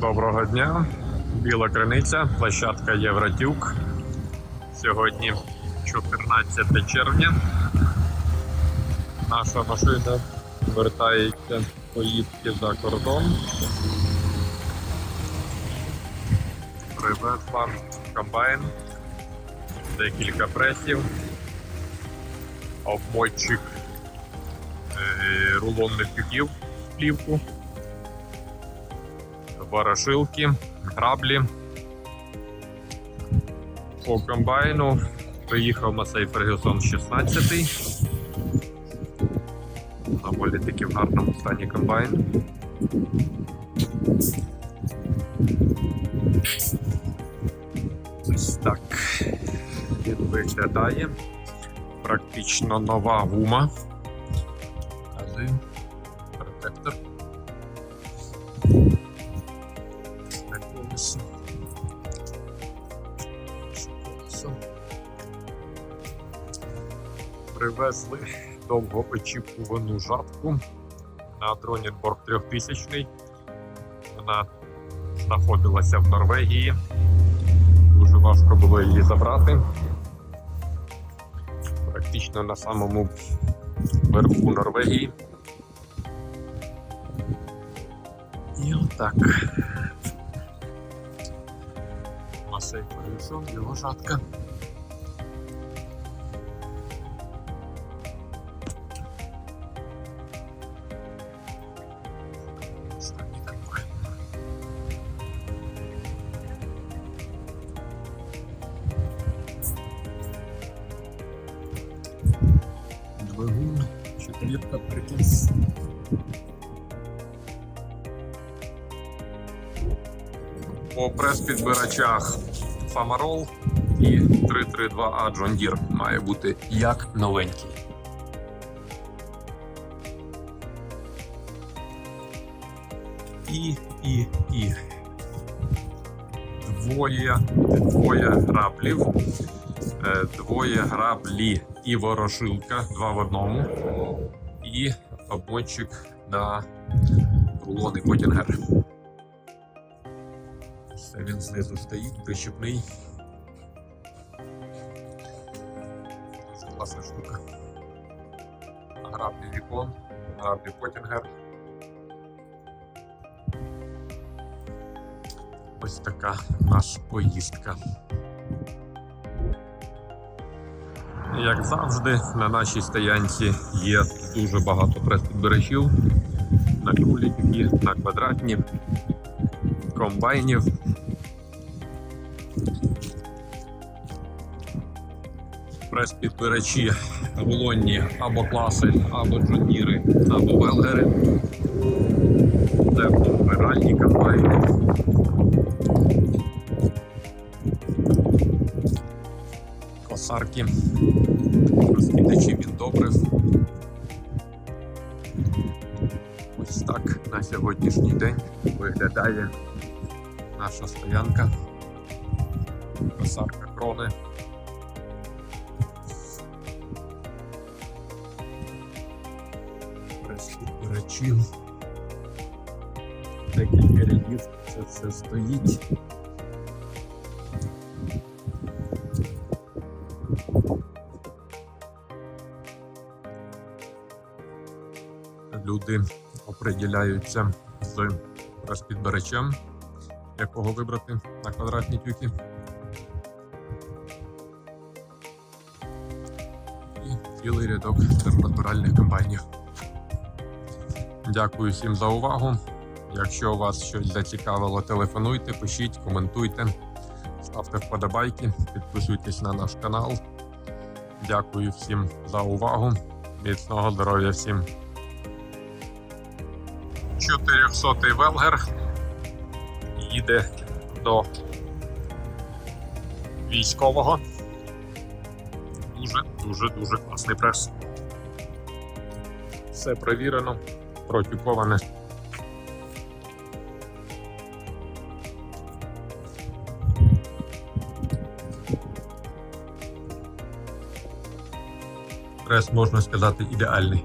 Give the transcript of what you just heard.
Доброго дня. Біла криниця, площадка Євротюк. Сьогодні 14 червня. Наша машина вертається з поїздки за кордон. Привезла комбайн, декілька пресів, обмотчик е, рулонних тюків, плівку ворошилки, граблі. По комбайну приїхав Масей Фергюсон 16. Доволі таки в гарному стані комбайн. Ось так він виглядає. Практично нова гума. Протектор. Колесо. Колесо. Привезли довгоочікувану жатку на Дронінборг 3000. Вона знаходилася в Норвегії. Дуже важко було її забрати. Практично на самому верху Норвегії. І отак. Фергюсон, його жатка. Останній комбайн. Двигун, четвірка прикис. По прес-підбирачах Фамарол і 332A John Deere має бути як новенький. І, і, і. Двоє, двоє граблів, е, двоє граблі і ворошилка, два в одному. І обмотчик на рулони Потінгер. Він знизу стоїть, прищепний. Дуже класна штука. Граблі вікон, граблі Потінгер. Ось така наша поїздка. Як завжди, на нашій стоянці є дуже багато прес-підбирачів на куліки, на квадратні, комбайнів. Прес-підбирачі рулонні або класи, або джуніри, або велгери. Це вбиральні комбайни. Косарки, розкидачі від добрив. Ось так на сьогоднішній день виглядає наша стоянка. Косарка крони. Прес-підбирачів. Декілька рядів це все стоїть. Люди оприділяються з розпідбирачем, якого вибрати на квадратні тюки. Цілий рядок термонатуральних комбайнів. Дякую всім за увагу. Якщо вас щось зацікавило, телефонуйте, пишіть, коментуйте, ставте вподобайки, підписуйтесь на наш канал. Дякую всім за увагу. Міцного здоров'я всім. 400-й Велгер їде до військового. Дуже, дуже, дуже класний прес. Все провірено, протюковане. Прес, можна сказати, ідеальний.